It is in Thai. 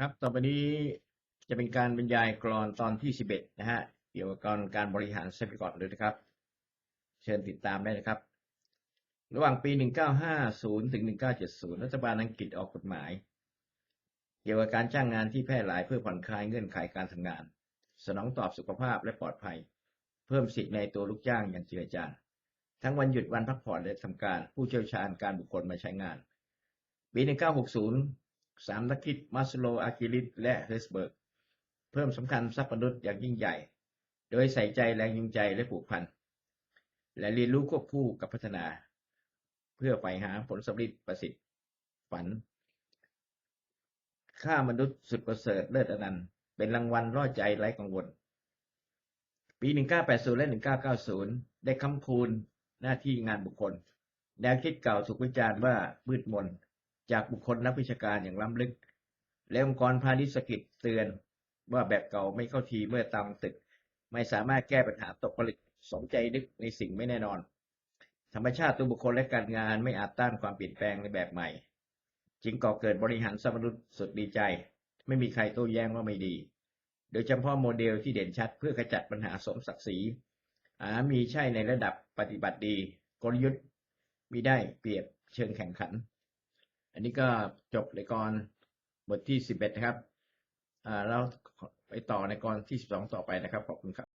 ครับ ต่อไปนี้จะเป็นการบรรยายกรอนตอนที่สิบเอ็ดนะฮะ เกี่ยวกับการการบริหารทรัพยากรเลยนะครับ เชิญติดตามได้นะครับ ระหว่างปี 1950 ถึง 1970 รัฐบาลอังกฤษออกกฎหมาย เกี่ยวกับการจ้างงานที่แพร่หลายเพื่อผ่อนคลายเงื่อนไขการทำงาน สนองตอบสุขภาพและปลอดภัย เพิ่มสิทธิในตัวลูกจ้างอย่างเจือจางทั้งวันหยุดวันพักผ่อนและทำการผู้เชี่ยวชาญการบุคคลมาใช้งาน ปี 1960 สามนักคิดมาสโลอากิลิสและเฮสเบิร์ก เพิ่มสำคัญทรัพย์มนุษย์อย่างยิ่งใหญ่ โดยใส่ใจแรงจูงใจและผูกพัน และเรียนรู้ควบคู่กับพัฒนา เพื่อไปหาผลสำเร็จประสิทธิ์ฝัน ค่ามนุษย์สุดประเสริฐเลิศอนันต์เป็นรางวัลร่อใจไร้กังวล ปี 1980 และ 1990 ได้คำคูณหน้าที่งานบุคคล แนวคิดเก่าถูกวิจารณ์ว่ามืดมน จากบุคคลนักวิชาการอย่างล้ำลึก และองค์กรพาณิชย์กิจเตือนว่าแบบเก่าไม่เข้าทีเมื่อตามตึก ไม่สามารถแก้ปัญหาตกผลึกสมใจนึกในสิ่งไม่แน่นอน ธรรมชาติตัวบุคคลและการงานไม่อาจต้านความเปลี่ยนแปลงในแบบใหม่ จึงก่อเกิดบริหารสมนุษย์สุดดีใจ ไม่มีใครโต้แย้งว่าไม่ดี โดยเฉพาะโมเดลที่เด่นชัดเพื่อขจัดปัญหาสมศักดิ์ศรีอามีใช่ในระดับปฏิบัติดี กลยุทธ์มีได้เปรียบเชิงแข่งขัน อันนี้ก็จบในกรบทที่สิบเอ็ดนะครับ อ่าเราไปต่อในกรที่สิบสองต่อไปนะครับ ขอบคุณครับ